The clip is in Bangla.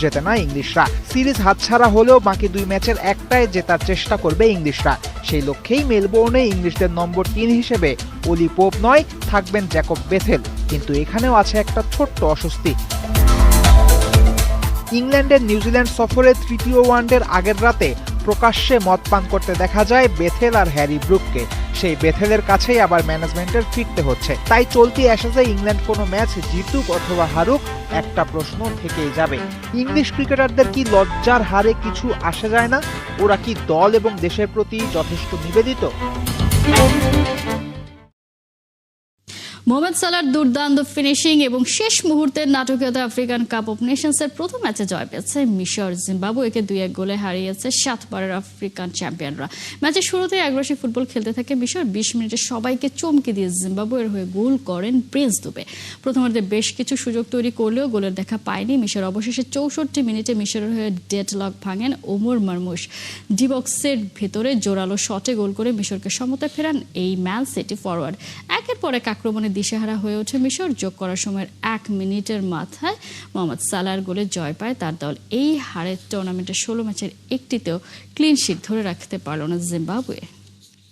জেতে না ইংলিশরা। সিরিজ হাতছাড়া হলেও বাকি দুই ম্যাচের একটায় জেতার চেষ্টা করবে ইংলিশরা। সেই লক্ষ্যেই মেলবোর্নে ইংলিশদের নম্বর তিন হিসেবে অলি পোপ নয়, থাকবেন জ্যাকব বেথেল। কিন্তু এখানেও আছে একটা ছোট্ট অস্বস্তি। ইংল্যান্ডের নিউজিল্যান্ড সফরে তৃতীয় ওয়ানডের আগের রাতে প্রকাশ্যে মদ পান করতে দেখা যায় বেথেল আর হ্যারি ব্রুককে। সেই বেথেলের কাছেই আবার ম্যানেজমেন্টের ফিরতে হচ্ছে। তাই চলতি অ্যাশেজে ইংল্যান্ড কোনো ম্যাচ জিতুক অথবা হারুক, একটা প্রশ্ন থেকেই যাবে। ইংলিশ ক্রিকেটারদের কি লজ্জার হারে কিছু আসে যায় না? ওরা কি দল এবং দেশের প্রতি যথেষ্ট নিবেদিত? মোহাম্মদ সালার দুর্দান্ত ফিনিশিং এবং শেষ মুহূর্তের নাটকীয়তা আফ্রিকান কাপ অফ নেশনসের প্রথম ম্যাচে জয় পেয়েছে মিশর জিম্বাবুয়েকে দুই এক গোলে হারিয়েছে সাতবারের আফ্রিকান চ্যাম্পিয়নরা ম্যাচের শুরুতেই আগ্রাসী ফুটবল খেলতে থাকে মিশর। বিশ মিনিটে সবাইকে চমকে দিয়ে জিম্বাবুয়ের হয়ে গোল করেন প্রিন্স দুবে। প্রথমার্ধে বেশ কিছু সুযোগ তৈরি করলেও গোলের দেখা পায়নি মিশর। অবশেষে চৌষট্টি মিনিটে মিশরের হয়ে ডেডলক ভাঙেন ওমর মারমুশ। ডিবক্সের ভেতরে জোরালো শটে গোল করে মিশরকে সমতায় ফেরান এই ম্যান সিটি ফরওয়ার্ড। একের পর এক আক্রমণে দিশেহারা হয়ে ওঠে মিশর। যোগ করার সময়ের এক মিনিটের মাথায় মোহাম্মদ সালার গোলে জয় পায় তার দল। এই হারের টুর্নামেন্টের ষোলো ম্যাচের একটিতেও ক্লিনশিট ধরে রাখতে পারল না জিম্বাবুয়ে।